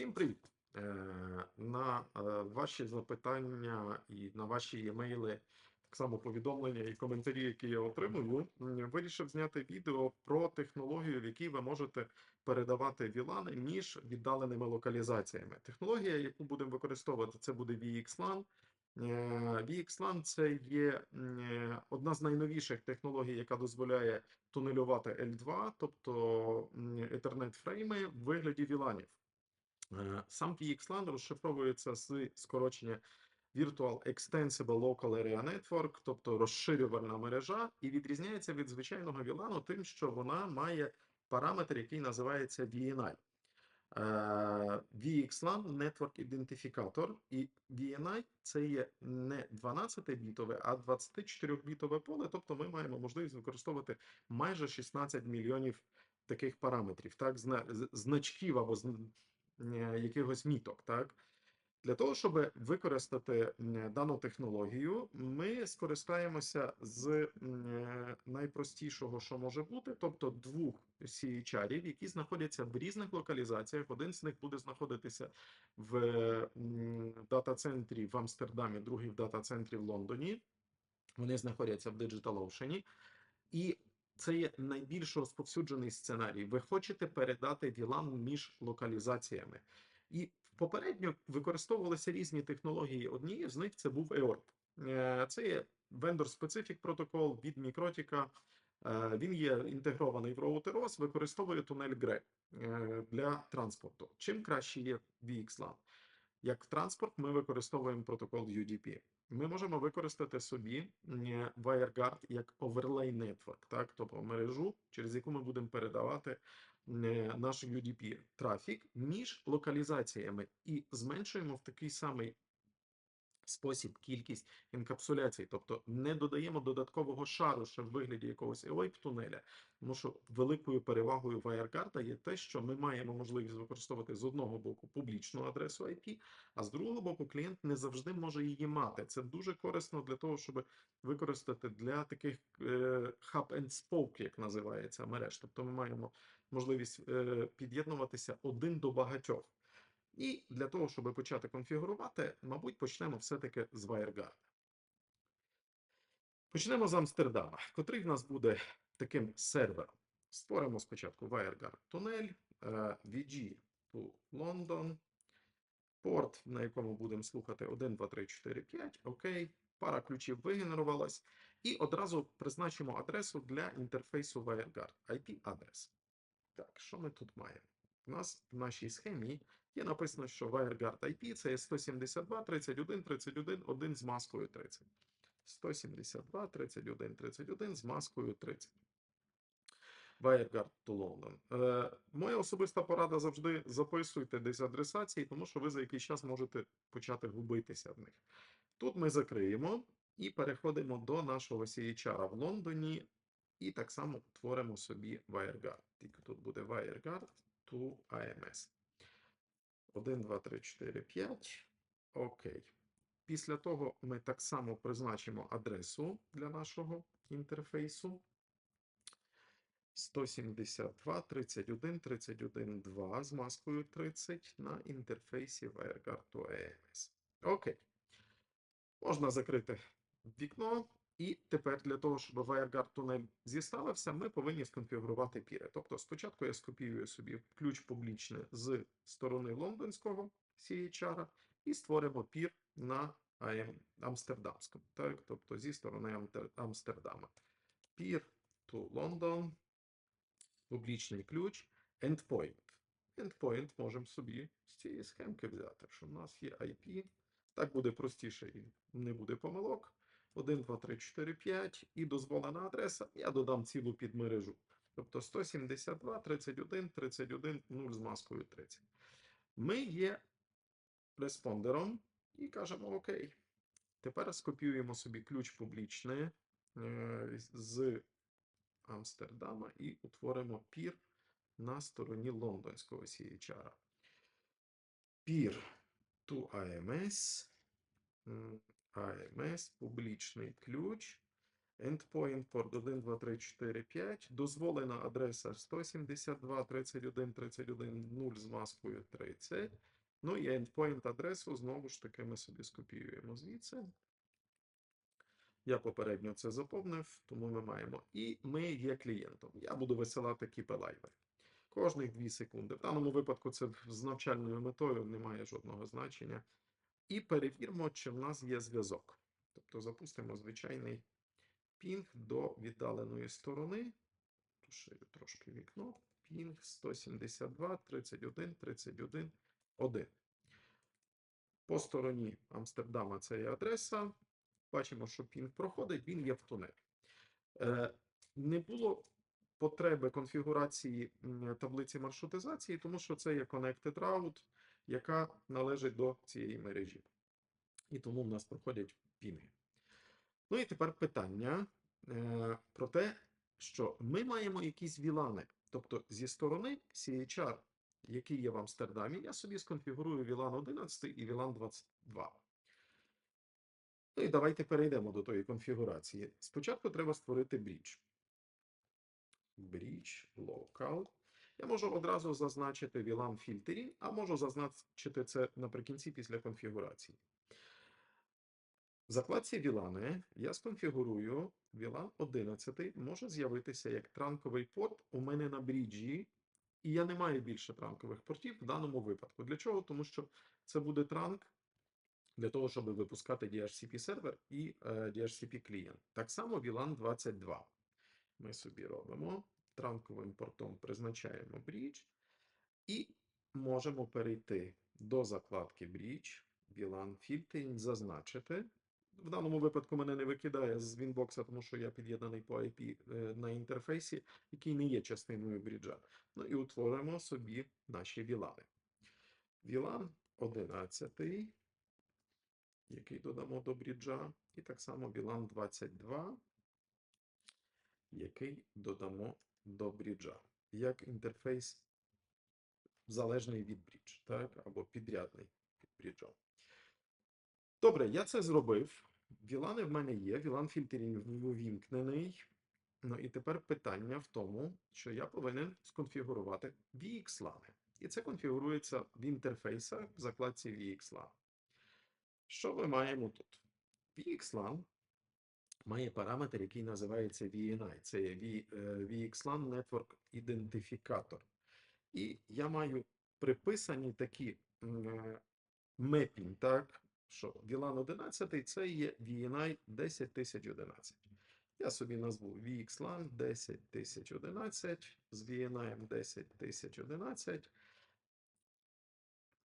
Всім привіт! Е, На е, ваші запитання і на ваші емейли, так само повідомлення і коментарі, які я отримую, вирішив зняти відео про технологію, в якій ви можете передавати VLAN між віддаленими локалізаціями. Технологія, яку будемо використовувати, це буде VXLAN. Е, VXLAN це є одна з найновіших технологій, яка дозволяє тунелювати L2, тобто Ethernet фрейми в вигляді VLANів. Е, Сам VXLAN розшифровується з скорочення Virtual Extensible Local Area Network, тобто розширювальна мережа, і відрізняється від звичайного VLAN тим, що вона має параметр, який називається VNI. Е, VXLAN Network Identificator, і VNI це є не 12-бітове, а 24-бітове поле, тобто ми маємо можливість використовувати майже 16 мільйонів таких параметрів, так, значків або якихось міток, так. Для того, щоб використати дану технологію, ми скористаємося з е, найпростішого, що може бути, тобто двох CHR, які знаходяться в різних локалізаціях. Один з них буде знаходитися в дата-центрі в Амстердамі, другий в дата-центрі в Лондоні. Вони знаходяться в DigitalOcean. І це є найбільш розповсюджений сценарій. Ви хочете передати VLAN між локалізаціями. І попередньо використовувалися різні технології. Однією з них це був EORP. Е, Це є vendor-specific протокол від Мікротіка. Е, Він є інтегрований в роутер використовує тунель GRE е, для транспорту. Чим краще є VXLAN? Як транспорт, ми використовуємо протокол UDP. Ми можемо використати собі WireGuard як overlay network, так, тобто мережу, через яку ми будемо передавати наш UDP трафік між локалізаціями і зменшуємо в такий самий спосіб кількість інкапсуляцій, тобто не додаємо додаткового шару ще в вигляді якогось EOIP тунеля, тому що великою перевагою WireGuard є те, що ми маємо можливість використовувати з одного боку публічну адресу IP, а з другого боку клієнт не завжди може її мати. Це дуже корисно для того, щоб використати для таких е, hub and spoke, як називається мереж. Тобто ми маємо можливість е, під'єднуватися один до багатьох. І для того, щоб почати конфігурувати, мабуть, почнемо все-таки з WireGuard. Почнемо з Амстердама, котрий в нас буде таким сервером. Створимо спочатку WireGuard тунель, е, VG to London, порт, на якому будемо слухати 1, 2, 3, 4, 5, окей, пара ключів вигенерувалась, і одразу призначимо адресу для інтерфейсу WireGuard, IP-адрес. Так, що ми тут маємо? У нас в нашій схемі є написано, що WireGuard IP це є 172, 31, 31, 1 з маскою 30. 172, 31, 31 з маскою 30. WireGuard to London. Е, моя особиста порада завжди записуйте десь адресації, тому що ви за якийсь час можете почати губитися в них. Тут ми закриємо і переходимо до нашого CHR в Лондоні, і так само творимо собі WireGuard. Тільки тут буде WireGuard to AMS. 1, 2, 3, 4, 5. Окей. Після того ми так само призначимо адресу для нашого інтерфейсу. 172, 31, 31, 2 з маскою 30 на інтерфейсі WireGuard to AMS. Окей. Можна закрити вікно. І тепер для того, щоб WireGuard тунель зіставився, ми повинні сконфігурувати піри. Тобто спочатку я скопіюю собі ключ публічний з сторони лондонського CHR і створимо пір на Амстердамському, так? тобто зі сторони Амстердама. Пір to London, публічний ключ, endpoint. Endpoint можемо собі з цієї схемки взяти, що в нас є IP. Так буде простіше і не буде помилок. 1, 2, 3, 4, 5 і дозволена адреса, я додам цілу підмережу. Тобто 172, 31, 31, 0 з маскою 30. Ми є респондером і кажемо ОК. Тепер скопіюємо собі ключ публічний е, з Амстердама і утворимо пір на стороні лондонського CHR. Пір to AMS. AMS, публічний ключ, Endpoint порт 1, 2, 3, 4, 5. Дозволена адреса 172, 31, 31, 0 з маскою 30. Ну і endpoint адресу знову ж таки ми собі скопіюємо звідси. Я попередньо це заповнив, тому ми маємо. І ми є клієнтом. Я буду висилати кіпи лайви. Кожних 2 секунди. В даному випадку це з навчальною метою не має жодного значення. І перевіримо, чи в нас є зв'язок. Тобто запустимо звичайний пінг до віддаленої сторони. Тушую трошки вікно. Пінг 172, 31, 31, 1. По стороні Амстердама це є адреса. Бачимо, що пінг проходить, він є в тунелі. Е, не було потреби конфігурації таблиці маршрутизації, тому що це є Connected Route, яка належить до цієї мережі. І тому в нас проходять пінги. Ну і тепер питання е, про те, що ми маємо якісь вілани. Тобто зі сторони CHR, який є в Амстердамі, я собі сконфігурую VLAN 11 і VLAN 22. Ну і давайте перейдемо до тої конфігурації. Спочатку треба створити брідж. Bridge local. Я можу одразу зазначити VLAN filtering, а можу зазначити це наприкінці після конфігурації. В закладці VLAN я сконфігурую VLAN 11, може з'явитися як транковий порт у мене на бріджі, і я не маю більше транкових портів в даному випадку. Для чого? Тому що це буде транк для того, щоб випускати DHCP сервер і е, DHCP клієнт. Так само VLAN 22. Ми собі робимо транковим портом призначаємо Bridge і можемо перейти до закладки Bridge, VLAN Filtering, зазначити. В даному випадку мене не викидає з Winbox, тому що я під'єднаний по IP е, на інтерфейсі, який не є частиною бріджа. Ну і утворимо собі наші VLAN. VLAN 11, який додамо до бріджа, і так само VLAN 22, який додамо до бріджа. Як інтерфейс залежний від брідж, так? або підрядний під бріджом. Добре, я це зробив. Вілани в мене є, вілан фільтерінг увімкнений. Ну і тепер питання в тому, що я повинен сконфігурувати VXLAN. І це конфігурується в інтерфейсах в закладці VXLAN. Що ми маємо тут? VXLAN має параметр, який називається VNI. Це є е, VXLAN Network Identificator. І я маю приписані такі мепінг, так, що VLAN 11 це є VNI 10011. Я собі назву VXLAN 10011 з VNI 10011.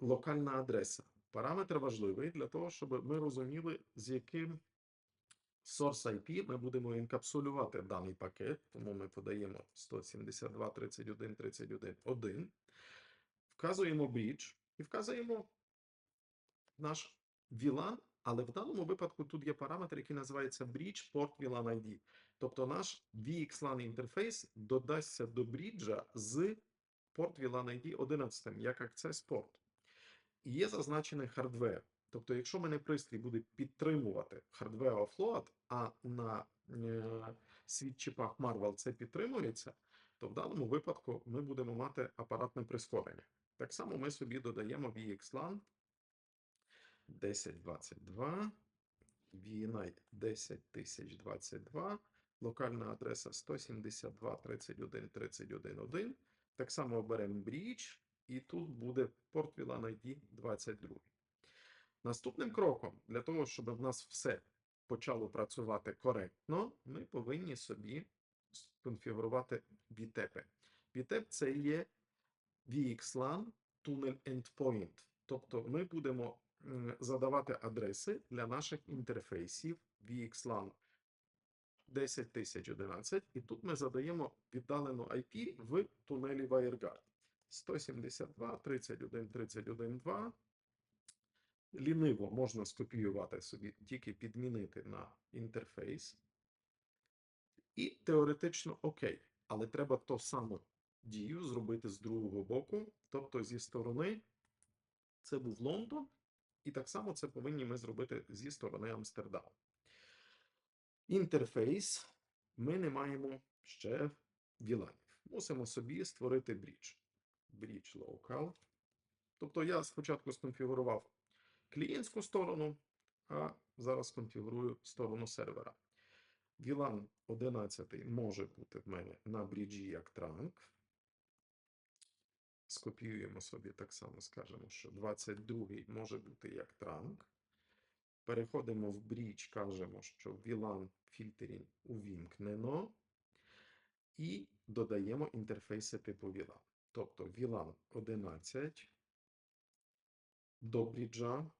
Локальна адреса. Параметр важливий для того, щоб ми розуміли, з яким source IP ми будемо інкапсулювати даний пакет, тому ми подаємо 172.31.31.1, вказуємо bridge і вказуємо наш VLAN, але в даному випадку тут є параметр, який називається Bridge Port VLAN ID. Тобто наш VXLAN інтерфейс додасться до бріджа з порт VLAN ID 11, як access port. І є зазначений хардвер. Тобто, якщо мене пристрій буде підтримувати hardware offload, а на е, світчіпах Marvel це підтримується, то в даному випадку ми будемо мати апаратне прискорення. Так само ми собі додаємо VXLAN 1022, VNI 10022, локальна адреса 172.31.31.1. Так само оберемо Bridge, і тут буде порт VLAN ID 22. Наступним кроком, для того, щоб в нас все почало працювати коректно, ми повинні собі сконфігурувати VTEP. VTEP – це є VXLAN Tunnel Endpoint. Тобто ми будемо задавати адреси для наших інтерфейсів VXLAN 10011, і тут ми задаємо віддалену IP в тунелі WireGuard 172 31 31 2. Ліниво можна скопіювати собі, тільки підмінити на інтерфейс. І теоретично окей. Але треба ту саму дію зробити з другого боку. Тобто зі сторони це був Лондон, і так само це повинні ми зробити зі сторони Амстердаму. Інтерфейс ми не маємо ще VLAN. Мусимо собі створити брідж. Bridge local. Тобто я спочатку сконфігурував клієнтську сторону, а зараз конфігурую сторону сервера. VLAN 11 може бути в мене на бріджі як транк. Скопіюємо собі так само, скажемо, що 22 може бути як транк. Переходимо в брідж, кажемо, що VLAN фільтерінг увімкнено. І додаємо інтерфейси типу VLAN. Тобто VLAN 11 до бріджа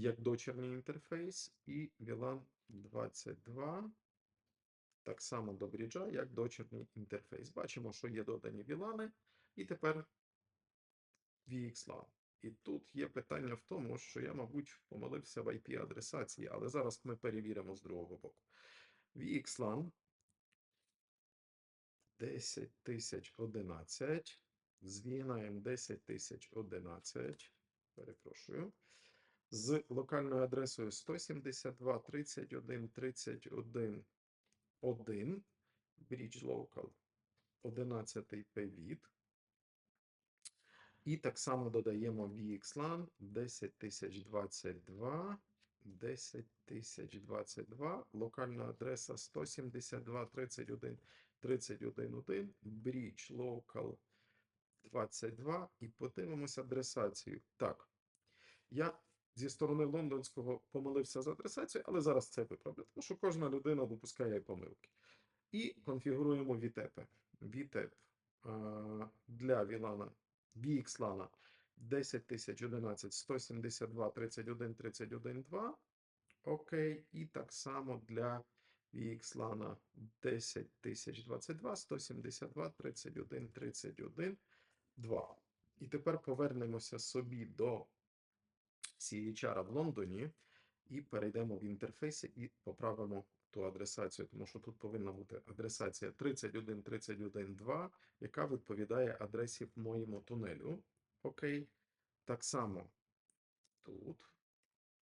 як дочерній інтерфейс, і VLAN 22 так само до бріджа, як дочерній інтерфейс. Бачимо, що є додані VLAN, і тепер VXLAN. І тут є питання в тому, що я, мабуть, помилився в IP-адресації, але зараз ми перевіримо з другого боку. VXLAN 10011 з VNAM 10011, перепрошую, з локальною адресою 172.31.31.1 Bridge Local 11 PVID. І так само додаємо VXLAN 10022 10022, локальна адреса 172.31.31.1 31.1, Bridge Local 22 і подивимося адресацію. Так, я зі сторони лондонського помилився з адресацією, але зараз це виправлю, тому що кожна людина допускає помилки. І конфігуруємо VTEP. VTEP для VLAN, VXLAN 10011 172 31 31 2. Окей. І так само для VXLAN 10022 172 31 31 2. І тепер повернемося собі до CHR в Лондоні і перейдемо в інтерфейси і поправимо ту адресацію, тому що тут повинна бути адресація 31 31 2, яка відповідає адресі моєму тунелю. Окей. Так само тут.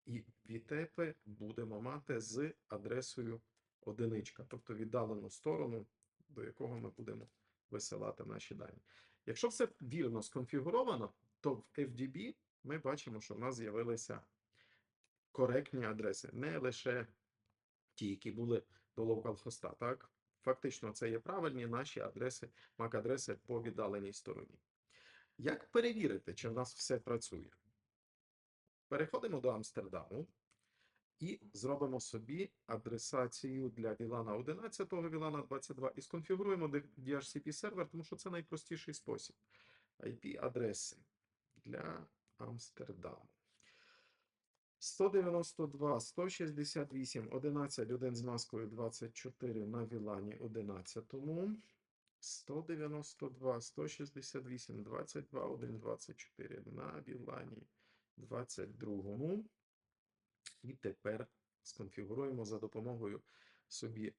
І VTP будемо мати з адресою одиничка, тобто віддалену сторону, до якого ми будемо висилати наші дані. Якщо все вірно сконфігуровано, то в FDB ми бачимо, що в нас з'явилися коректні адреси, не лише ті, які були до localhost, так? Фактично, це є правильні наші адреси, MAC-адреси по віддаленій стороні. Як перевірити, чи в нас все працює? Переходимо до Амстердаму і зробимо собі адресацію для VLAN 11, VLAN 22 і сконфігуруємо DHCP сервер, тому що це найпростіший спосіб. IP-адреси для Амстердаму. 192, 168, 11, 1 з маскою 24 на VLAN 11. 192, 168, 22, 1, 24 на VLAN 22. І тепер сконфігуруємо за допомогою собі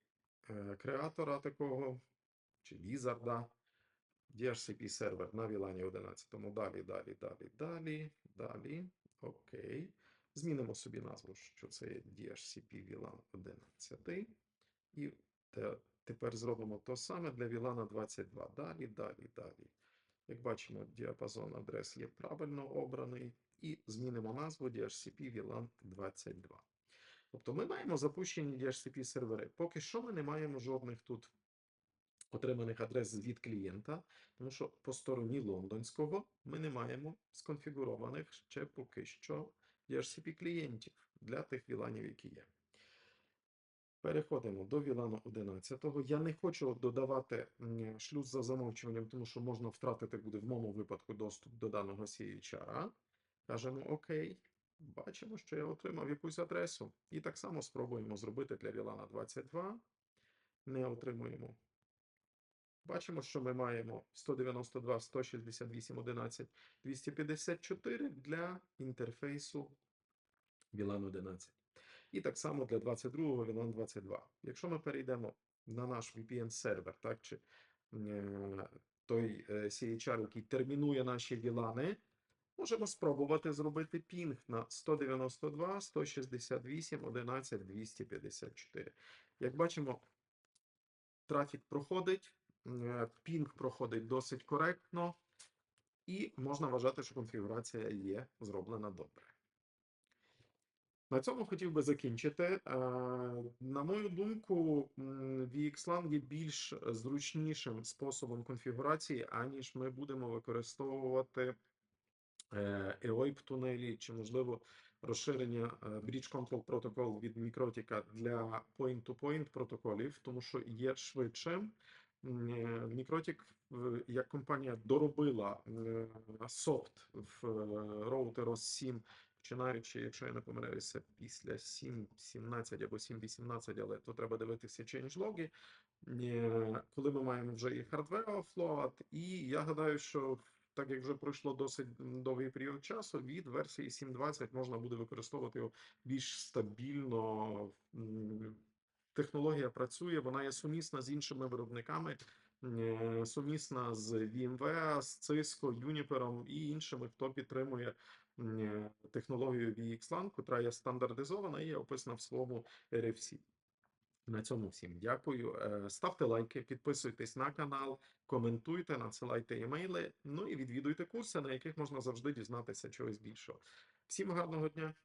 е, креатора такого чи візарда DHCP сервер на VLAN 11. Далі, далі, далі, далі, далі. Окей. Змінимо собі назву, що це є DHCP VLAN 11. І те- тепер зробимо то саме для VLAN 22. Далі, далі, далі. Як бачимо, діапазон адрес є правильно обраний. І змінимо назву DHCP VLAN 22. Тобто ми маємо запущені DHCP сервери. Поки що ми не маємо жодних тут отриманих адрес від клієнта, тому що по стороні лондонського ми не маємо сконфігурованих ще поки що DHCP клієнтів для тих VLANів, які є. Переходимо до VLAN 11. Я не хочу додавати шлюз за замовчуванням, тому що можна втратити буде в моєму випадку доступ до даного CHR. Кажемо ОК. Бачимо, що я отримав якусь адресу. І так само спробуємо зробити для VLAN 22. Не отримуємо. Бачимо, що ми маємо 192, 168, 11, 254 для інтерфейсу VLAN 11. І так само для 22-го VLAN 22. Якщо ми перейдемо на наш VPN-сервер, так, чи е, той е, CHR, який термінує наші VLAN, можемо спробувати зробити пінг на 192, 168, 11, 254. Як бачимо, трафік проходить, пінг проходить досить коректно, і можна вважати, що конфігурація є зроблена добре. На цьому хотів би закінчити. Е, На мою думку, VXLAN є більш зручнішим способом конфігурації, аніж ми будемо використовувати е, EOIP тунелі чи, можливо, розширення е, Bridge Control Protocol від Мікротіка для point-to-point протоколів, тому що є швидшим. Е, Мікротік в- як компанія доробила е, софт в е, роутер OS 7 починаючи, якщо я не помиляюся, після 7.17 або 7.18, але то треба дивитися е, коли ми маємо вже і hardware offload, і я гадаю, що так як вже пройшло досить довгий період часу, від версії 7.20 можна буде використовувати його більш стабільно. Технологія працює, вона є сумісна з іншими виробниками, е, сумісна з VMware, з Cisco, Juniper і іншими, хто підтримує технологію VXLAN, котра є стандартизована і є описана в своєму RFC. На цьому всім дякую. Е, Ставте лайки, підписуйтесь на канал, коментуйте, надсилайте емейли. Ну і відвідуйте курси, на яких можна завжди дізнатися чогось більшого. Всім гарного дня!